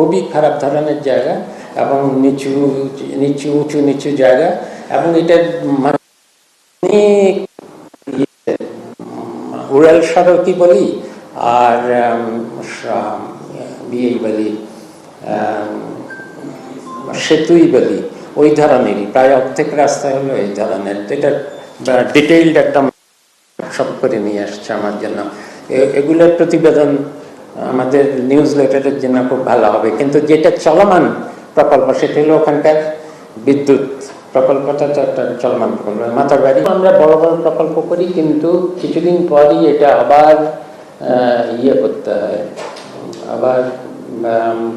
খুবই খারাপ ধরনের জায়গা এবং নিচু নিচু, উঁচু, নিচু জায়গা এবং এটা উড়াল সড়কই বলি আর ইয়েই বলি সেতুই বলি, ওই ধরনেরই, প্রায় অর্ধেক রাস্তা হলো এই ধরনের। এটা ডিটেইলড একটা সব করে নিয়ে আসছে আমার জন্য। এগুলোর প্রতিবেদন আমাদের নিউজ লেটারের জন্য খুব ভালো হবে। কিন্তু যেটা চলমান প্রকল্প, সেটা হলো ওখানকার বিদ্যুৎ প্রকল্পটা, তো একটা চলমান প্রকল্প। মাথার বাড়ি আমরা বড় বড় প্রকল্প করি, কিন্তু কিছুদিন পরই এটা আবার ইয়ে করতে হয়। আবার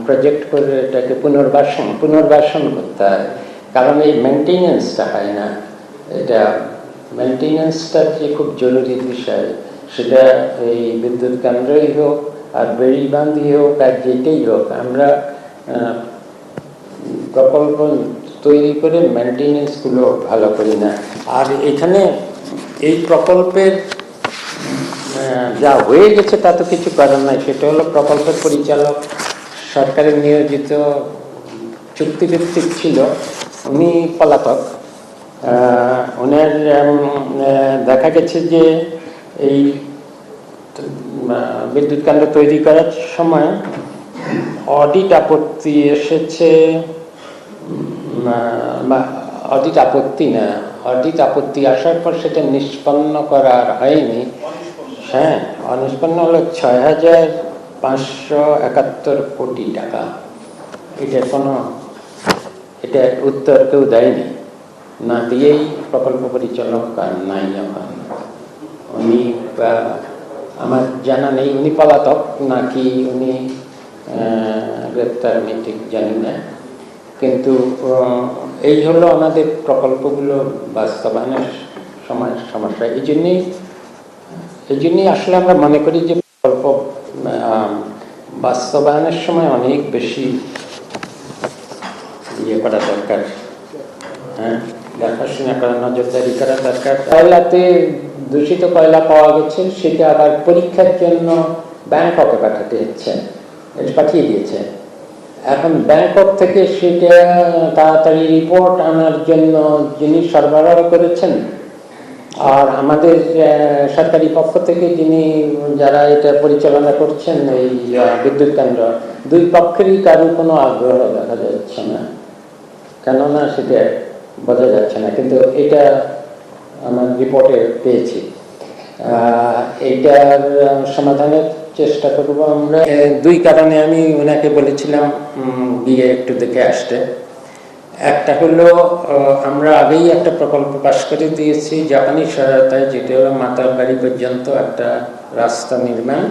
প্রজেক্ট করে এটাকে পুনর্বাসন পুনর্বাসন করতে হয়। কারণ এই মেনটেনেন্সটা হয় না। এটা মেনটেনেন্সটা যে খুব জরুরি বিষয়, সেটা এই বিদ্যুৎ কেন্দ্রই হোক আর বেড়িবান্ধই হোক আর যেটাই হোক, আমরা প্রকল্প তৈরি করে মেনটেনেন্সগুলো ভালো করি না। আর এখানে এই প্রকল্পের যা হয়ে গেছে তা তো কিছু করার নাই, সেটা হলো প্রকল্পের পরিচালক, সরকারের নিয়োজিত চুক্তিভিত্তিক ছিল, উনি পলাতক। ওনার দেখা গেছে যে এই বিদ্যুৎ কেন্দ্র তৈরি করার সময় অডিট আপত্তি এসেছে বা অডিট আপত্তি না অডিট আপত্তি আসার পর সেটা নিষ্পন্ন করা আর হয়নি। হ্যাঁ অনিষ্পন্ন হলো ছয় হাজার পাঁচশো একাত্তর কোটি টাকা। এটা কোনো, এটা উত্তর কেউ দেয়নি। না দিয়েই প্রকল্প পরিচালক নাই এখন। উনি আমার জানা নেই, উনি পলাতক, নাকি উনি গ্রেপ্তার আমি ঠিক জানি না। কিন্তু এই হলো আমাদের প্রকল্পগুলো বাস্তবায়নের সময় সমস্যা। এই জন্যেই, এই জন্যই আসলে আমরা মনে করি যে প্রকল্প বাস্তবায়নের সময় অনেক বেশি ইয়ে করা দরকার। হ্যাঁ? দেখাশোনা করা নজরদারি করা দরকার। কয়লাতে দূষিত কয়লা পাওয়া গেছে, সেটা আবার পরীক্ষার জন্য ব্যাংককে পাঠাতে হচ্ছে পাঠিয়ে দিয়েছে। এখন ব্যাংকক থেকে সেটা তাড়াতাড়ি রিপোর্ট আনার জন্য যিনি সরবরাহ করেছেন, আর আমাদের সরকারি পক্ষ থেকে যিনি যারা এটা পরিচালনা করছেন, এই বিদ্যুৎ কেন্দ্র, দুই পক্ষেরই কারও কোনো আগ্রহ দেখা যাচ্ছে না। কেননা সেটা বোঝা যাচ্ছে না, কিন্তু এটা আমার রিপোর্টে পেয়েছি। এইটার সমাধানের চেষ্টা করব আমরা। দুই কারণে আমি ওনাকে বলেছিলাম গিয়ে একটু দেখে আসতে। একটা হলো আমরা আগেই একটা প্রকল্প পাশ করে দিয়েছি জাপানি সহায়তায় যেটা হলো মাতার বাড়ি পর্যন্ত একটা রাস্তা নির্মাণ।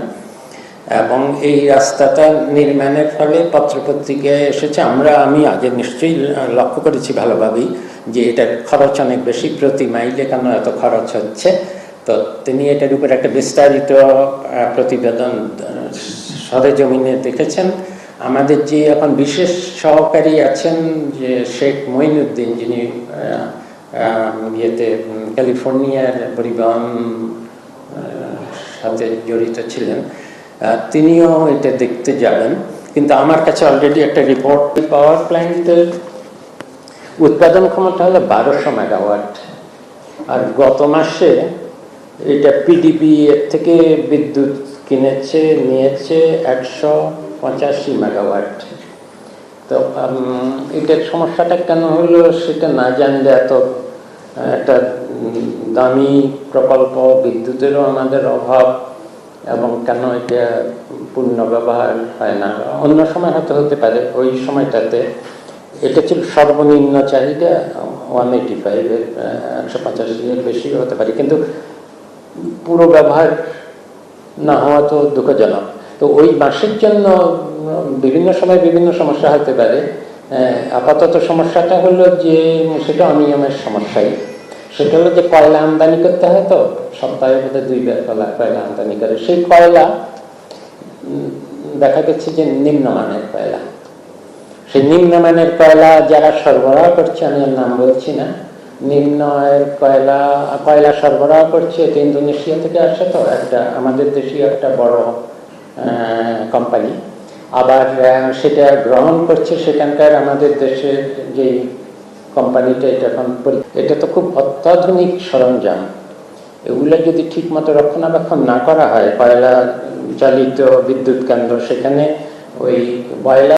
এবং এই রাস্তাটা নির্মাণের ফলে পত্রপত্রিকায় এসেছে। আমরা, আমি আগে নিশ্চয়ই লক্ষ্য করেছি ভালোভাবেই। যে এটার খরচ অনেক বেশি প্রতি মাইলে কেন এত খরচ হচ্ছে? তো তিনি এটার উপর একটা বিস্তারিত প্রতিবেদন সরেজমিনে দেখেছেন। আমাদের যে এখন বিশেষ সহকারী আছেন যে শেখ মঈনুদ্দিন, যিনি ইয়েতে ক্যালিফোর্নিয়ার পরিবহন সাথে জড়িত ছিলেন তিনিও এটা দেখতে যাবেন। কিন্তু আমার কাছে অলরেডি একটা রিপোর্ট পাওয়ার প্ল্যান্টের উৎপাদন ক্ষমতা হলো বারোশো মেগাওয়াট। আর গত মাসে এটা পিডিপি এর থেকে বিদ্যুৎ কিনেছে, নিয়েছে একশো পঁচাশি মেগাওয়াট। তো এটার সমস্যাটা কেন হলো সেটা না জানলে এত, একটা দামি প্রকল্প, বিদ্যুতেরও আমাদের অভাব এবং কেন এটা পূর্ণ ব্যবহার হয় না। অন্য সময় হয়তো হতে পারে, ওই সময়টাতে এটা ছিল সর্বনিম্ন চাহিদা ওয়ান এইটি ফাইভের একশো পঁচাশির বেশি হতে পারে। কিন্তু পুরো ব্যবহার না হওয়া তো দুঃখজনক। তো ওই মাসের জন্য বিভিন্ন সময় বিভিন্ন সমস্যা হতে পারে। আপাতত সমস্যাটা হলো যে, সেটা অনিয়মের সমস্যাই। সেটা হলো যে কয়লা আমদানি করতে হয় তো সপ্তাহে বোধহয় দুইবার কয়লা কয়লা আমদানি করে। সেই কয়লা দেখা গেছে যে নিম্নমানের কয়লা। সেই নিম্নমানের কয়লা যারা সরবরাহ করছে, আমি নাম বলছি না নিম্ন কয়লা কয়লা সরবরাহ করছে, এটা ইন্দোনেশিয়া থেকে আসে তো, একটা আমাদের দেশীয় একটা বড় কোম্পানি আবার সেটা গ্রহণ করছে সেখানকার আমাদের দেশের যে কোম্পানিটা এটা এখন এটা তো খুব অত্যাধুনিক সরঞ্জাম। এগুলো যদি ঠিকমতো রক্ষণাবেক্ষণ না করা হয়, কয়লা চালিত বিদ্যুৎ কেন্দ্র, সেখানে ওই বয়লা